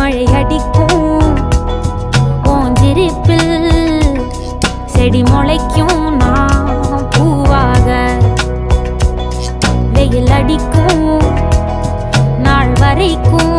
மழை அடிக்கும் ஓஞ்சிருப்பில் செடி முளைக்கும். நான் பூவாக வெயில் அடிக்கும். நாள் வரைக்கும்